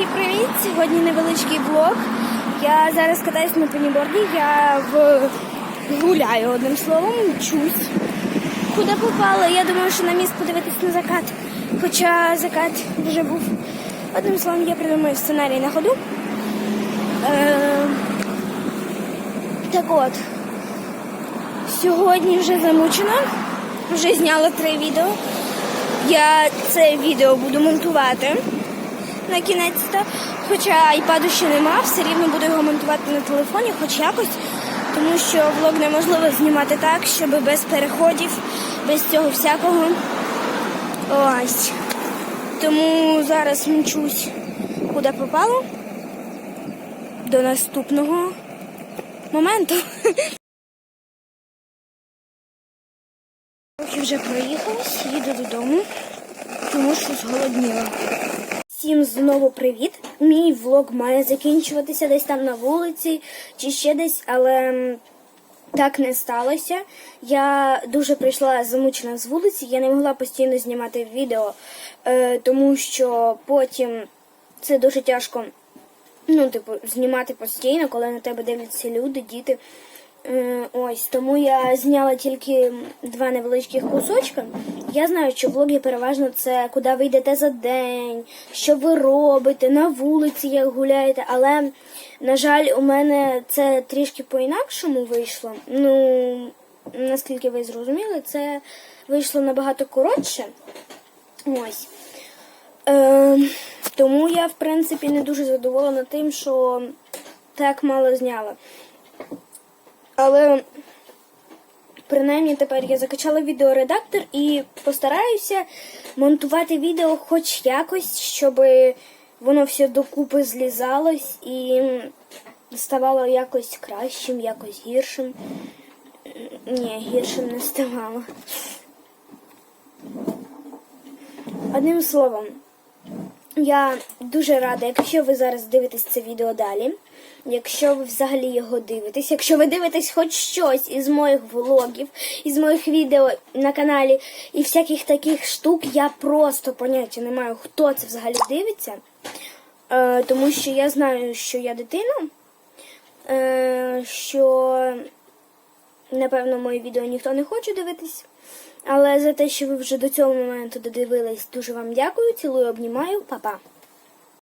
Всім привіт! Сьогодні невеличкий влог. Я зараз катаюсь на пеніборді, я в... гуляю одним словом, вчусь. Куди попала? Я думаю, що на міст подивитись на закат. Хоча закат вже був. Одним словом, я придумаю сценарій на ходу. Е... Так от, сьогодні вже замучена, вже зняла три відео. Я це відео буду монтувати на кінець-то. Хоча айпаду ще нема, все рівно буду його монтувати на телефоні, хоч якось, тому що влог неможливо знімати так, щоб без переходів, без цього всякого. Ось. Тому зараз мчусь куди попало. До наступного моменту. Трохи вже проїхалась, їду додому, тому що зголодніла. Всім знову привіт. Мій влог має закінчуватися десь там на вулиці чи ще десь, але так не сталося. Я дуже прийшла замучена з вулиці, я не могла постійно знімати відео, е, тому що потім це дуже тяжко ну, типу, знімати постійно, коли на тебе дивляться люди, діти. Е, Ось тому я зняла тільки два невеличких кусочка. Я знаю, що влоги переважно це куди ви йдете за день, що ви робите на вулиці, як гуляєте. Але, на жаль, у мене це трішки по-інакшому вийшло. Ну, наскільки ви зрозуміли, це вийшло набагато коротше. Ось. Е, тому я, в принципі, не дуже задоволена тим, що так мало зняла. Але принаймні тепер я закачала відеоредактор і постараюся монтувати відео хоч якось, щоб воно все докупи злізалось і ставало якось кращим, якось гіршим. Ні, гіршим не ставало. Одним словом, я дуже рада, якщо ви зараз дивитесь це відео далі. Якщо ви взагалі його дивитесь, якщо ви дивитесь хоч щось із моїх влогів, із моїх відео на каналі і всяких таких штук, я просто поняття не маю, хто це взагалі дивиться. Е, тому що я знаю, що я дитина, е, що, напевно, мої відео ніхто не хоче дивитись. Але за те, що ви вже до цього моменту додивились, дуже вам дякую. Цілую, обнімаю, па-па.